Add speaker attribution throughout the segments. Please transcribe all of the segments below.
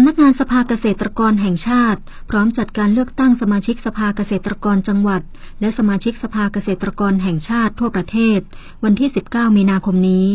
Speaker 1: ำนักงานสภาเกษตรกรแห่งชาติ พร้อมจัดการเลือกตั้งสมาชิกสภาเกษตรกรจังหวัด และสมาชิกสภาเกษตรกรแห่งชาติทั่วประเทศ วันที่ 19 มีนาคมนี้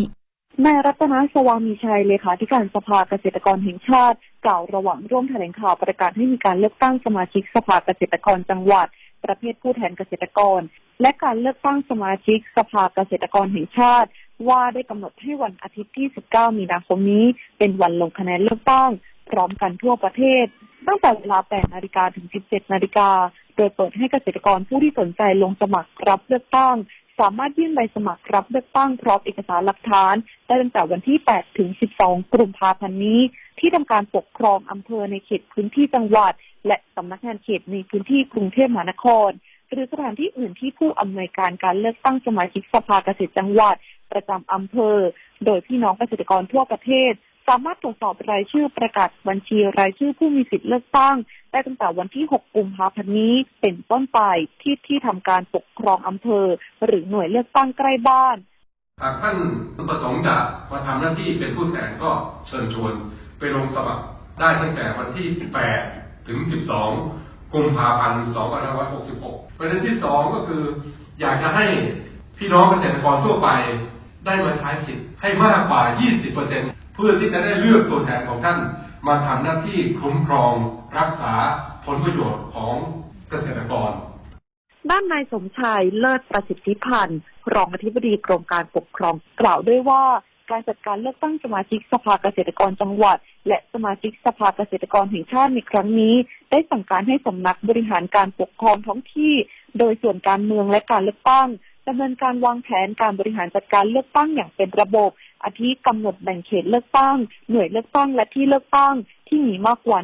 Speaker 2: นายรัตนสวามีชัยเลขาธิการสภาเกษตรกรแห่งชาติ กล่าวระหว่างร่วมแถลงข่าวประกาศให้มีการเลือกตั้งสมาชิกสภาเกษตรกรจังหวัด ประเภทผู้แทนเกษตรกร และการเลือกตั้งสมาชิกสภาเกษตรกรแห่งชาติ ว่าได้กำหนดให้วันอาทิตย์ที่ 19 มีนาคมนี้ เป็นวันลงคะแนนเลือกตั้ง พร้อมกันทั่วประเทศ ตั้งแต่เวลา 8 นาฬิกาถึง 17 นาฬิกา โดยเปิดให้เกษตรกรผู้ที่สนใจลงสมัครรับเลือกตั้ง สามารถยื่นใบสมัครรับเลือกตั้งพร้อมเอกสารหลักฐานได้ตั้งแต่วันที่ 8 ถึง 12 กุมภาพันธ์นี้ ที่ทำการปกครองอำเภอในเขตพื้นที่จังหวัด และสำนักงานเขตในพื้นที่กรุงเทพมหานคร หรือสถานที่อื่นที่ผู้อำนวยการการเลือกตั้งสมาชิกสภาเกษตรจังหวัดประจำอำเภอ โดยพี่น้องเกษตรกรทั่วประเทศ สามารถตรวจสอบรายชื่อประกาศบัญชีรายชื่อผู้มีสิทธิเลือกตั้ง ได้ตั้งแต่วันที่ 6 กุมภาพันธ์นี้เป็นต้นไปที่ที่ทำการปกครองอำเภอ หรือหน่วยเลือกตั้งใกล้บ้าน
Speaker 3: หากท่านประสงค์จะมาทำหน้าที่เป็นผู้แทนก็เชิญชวนไปลงสมัครได้ตั้งแต่วันที่ 8 ถึง 12 กุมภาพันธ์ 2566 ประเด็นที่ 2 ก็คือ อยากจะให้พี่น้องเกษตรกรทั่วไป ได้มาใช้สิทธิ์ให้มากกว่า 20%เพื่อที่จะได้เลือกตัวแทนของท่านมาทำหน้าที่คุ้มครองรักษาผลประโยชน์ของเกษตรกร
Speaker 2: ด้านนายสมชายเลิศประสิทธิพันธ์รองอธิบดีกรมการปกครองกล่าวด้วยว่าการจัดการเลือกตั้งสมาชิกสภาเกษตรกรจังหวัด และสมาชิกสภาเกษตรกรแห่งชาติในครั้งนี้ ได้สั่งการให้สำนักบริหารการปกครองท้องที่ โดยส่วนการเมืองและการเลือกตั้ง ดำเนินการวางแผนการบริหารจัดการเลือกตั้งอย่างเป็นระบบ อาทิกำหนดแบ่งเขตเลือกตั้ง หน่วยเลือกตั้งและที่เลือกตั้ง ที่มีมากกว่า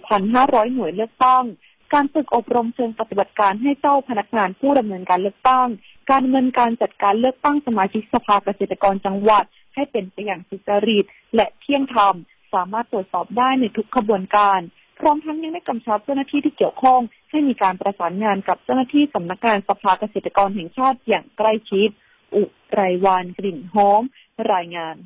Speaker 2: 14,500 หน่วยเลือกตั้ง การฝึกอบรมเชิงปฏิบัติการให้เจ้าพนักงานผู้ดำเนินการเลือกตั้ง การดำเนินการจัดการเลือกตั้งสมาชิกสภาเกษตรกรจังหวัด ให้เป็นไปอย่างสุจริตและเที่ยงธรรม สามารถตรวจสอบได้ในทุกขบวนการ พร้อมทั้งยังได้กำชับเจ้าหน้าที่ที่เกี่ยวข้อง ให้มีการประสานงานกับเจ้าหน้าที่สำนักงานสภาเกษตรกรแห่งชาติอย่างใกล้ชิด อุไรวานกลิ่นหอม รายงาน